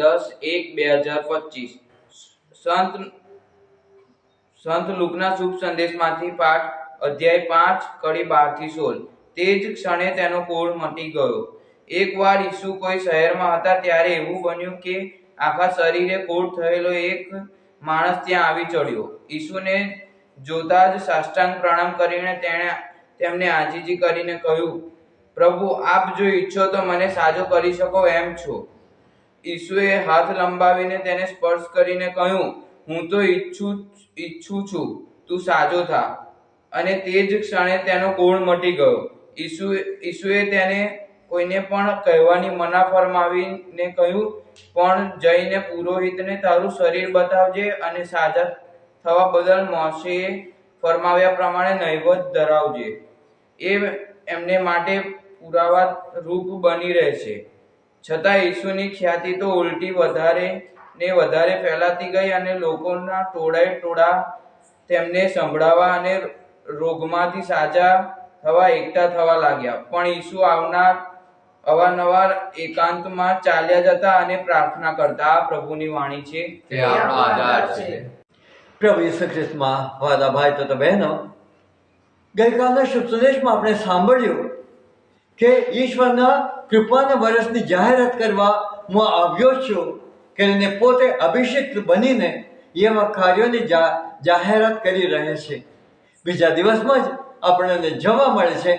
દસ એક બે હજાર પચીસ. સંત સંત લુકના શુભ સંદેશમાંથી પાઠ અધ્યાય પાંચ, કડી બારથી સોળ. તે જ ક્ષણે તેનો કોળ મટી ગયો. એકવાર ઈસુ કોઈ શહેરમાં હતા ત્યારે એવું બન્યું કે આખા શરીરે કોળ થયેલો એક માણસ ત્યાં આવી ચડ્યો. ઈસુને જોતા જ સાષ્ટાંગ પ્રણામ કરીને તેણે, તેમને આજીજી કરીને કહ્યું, પ્રભુ, આપ જો ઈચ્છો તો મને સાજો કરી શકો એમ છો. ઈસુએ હાથ લંબાવીને તેને સ્પર્શ કરીને કહ્યું, હું તો ઈચ્છું ઈચ્છું છું, તું સાજો થા. અને તે જ ક્ષણે તેનો કોળ મટી ગયો. ઈસુ ઈસુએ તેને કોઈને પણ કહેવાની મના ફરમાવીને કહ્યું, પણ જઈને પુરોહિતને તારું શરીર બતાવજે અને સાજા થવા બદલ મોશેએ ફરમાવ્યા પ્રમાણે નૈવત ધરાવજે. એ એમને માટે પુરાવા રૂપ બની રહેશે. છતાં ઈસુની ખ્યાતિ તો ઉલટી વધારે ને વધારે ફેલાતી ગઈ અને લોકોના ટોળાએ ટોળા તેમને સંભળાવા અને રોગમાંથી સાજા થવા એકઠા થવા લાગ્યા. પણ ઈસુ આવનાર અવારનવાર એકાંતમાં ચાલ્યા જતા અને પ્રાર્થના કરતા પ્રભુની વાણી છે. તે આપણો આધાર છે. પ્રભુ ઈસુ ખ્રિસ્તમાં વાદા ભાઈ તો બહેનો ગઈકાલના શુભ સંદેશમાં આપણે સાંભળ્યું કે ઈશ્વરના કૃપાના વર્ષની જાહેરાત કરવા હું આવ્યો છું કે એને પોતે અભિષેક બનીને એવા કાર્યોની જાહેરાત કરી રહે છે. બીજા દિવસમાં જ આપણને જોવા મળે છે.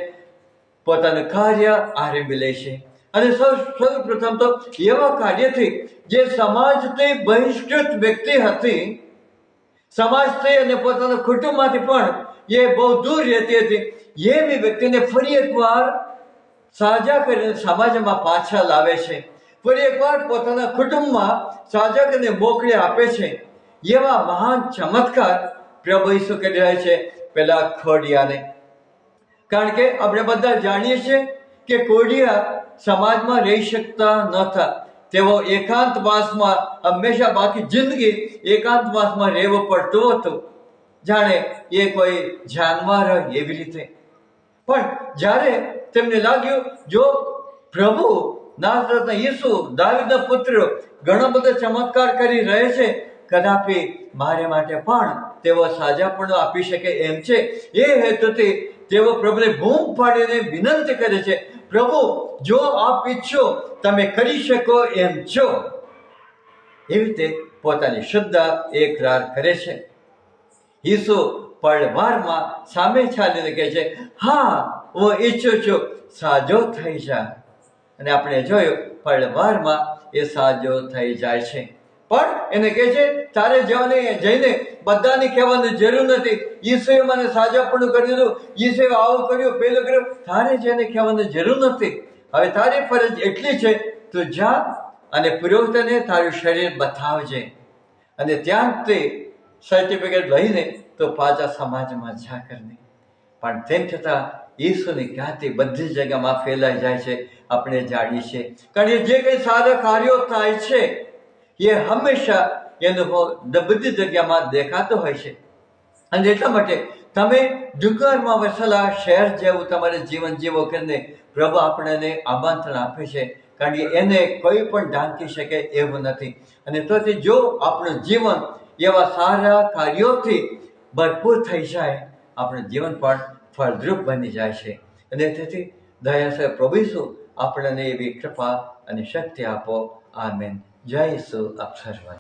પોતાનું કાર્ય આરંભી લે છે. અને સૌ સૌ પ્રથમ તો એવા કાર્યથી જે સમાજથી બહિષ્કૃત વ્યક્તિ હતી, સમાજથી અને પોતાના કુટુંબમાંથી પણ એ બહુ દૂર રહેતી હતી, એવી વ્યક્તિને ફરી એકવાર સાજા કરીને સમાજમાં પાછા લાવે છે. ફરી એકવાર પોતાના કુટુંબમાં સાજા કરીને મોકળી આપે છે. એવા મહાન ચમત્કાર પ્રભુ ઈસુ કરી રહ્યા છે પેલા ખોડિયાને. કારણ કે આપણે બધા જાણીએ છીએ કે કોડિયા સમાજમાં રહી શકતા નહોતા તેઓ એકાંતવાસમાં હંમેશા બાકી જિંદગી એકાંતવાસમાં રહેવું પડતું હતું. જાણે એ કોઈ જાનવર એવી રીતે. પણ જ્યારે તેમને લાગ્યું, જો પ્રભુ નાસરતના ઈસુ, દાવીદના પુત્ર ઘણો બધો ચમત્કાર કરી રહે છે, કદાપી મારે માટે પણ તેઓ સાજાપણું આપી શકે એમ છે. એ હેતુથી તેઓ પ્રભુને બૂમ પાડીને વિનંતી કરે છે, પ્રભુ, જો આપ ઈચ્છો, તમે કરી શકો એમ છો. એવી રીતે પોતાની શ્રદ્ધા એકરાર કરે છે. ઈસુ પળવારમાં સામે ચાલીને કહે છે, હા, હું ઈચ્છું છું, સાજો થઈ જા. અને આપણે જોયું, પળવારમાં એ સાજો થઈ જાય છે. પણ એને કહે છે, તારે જવાને જઈને બધાને કહેવાની જરૂર નથી. ઈસુએ મને સાજાપણું કરી દીધું. ઈસુએ આવું કર્યું, પેલું કર્યું. તારે જઈને કહેવાની જરૂર નથી. હવે તારી ફરજ એટલી છે, તું જા અને પુરોહિતને તારું શરીર બતાવજે. અને ત્યાં તે સર્ટિફિકેટ લઈને તો પાછા સમાજમાં જા નહીં. પણ તેમ છતાં ઈસુની ખ્યાતિ બધી જગ્યામાં ફેલાઈ જાય છે, આપણે જાણીએ છીએ. કારણ કે જે કંઈ સારા કાર્યો થાય છે, એ હંમેશા એનો ભાવ બધી જગ્યામાં દેખાતો હોય છે. અને એટલા માટે તમે ડુંગરમાં વસેલા શહેર જેવું તમારે જીવન જીવો કરીને પ્રભુ આપણને આમંત્રણ આપે છે. કારણ કે એને કોઈ પણ ઢાંકી શકે એવું નથી. અને તો જો આપણું જીવન એવા સારા કાર્યોથી ભરપૂર થઈ જાય, આપણું જીવન પણ ફળદ્રુપ બની જાય છે. અને તેથી દયાસર પ્રભુ ઈસુ આપણને એવી કૃપા અને શક્તિ આપો. આમેન. જય ઈસુ આપ સર્વ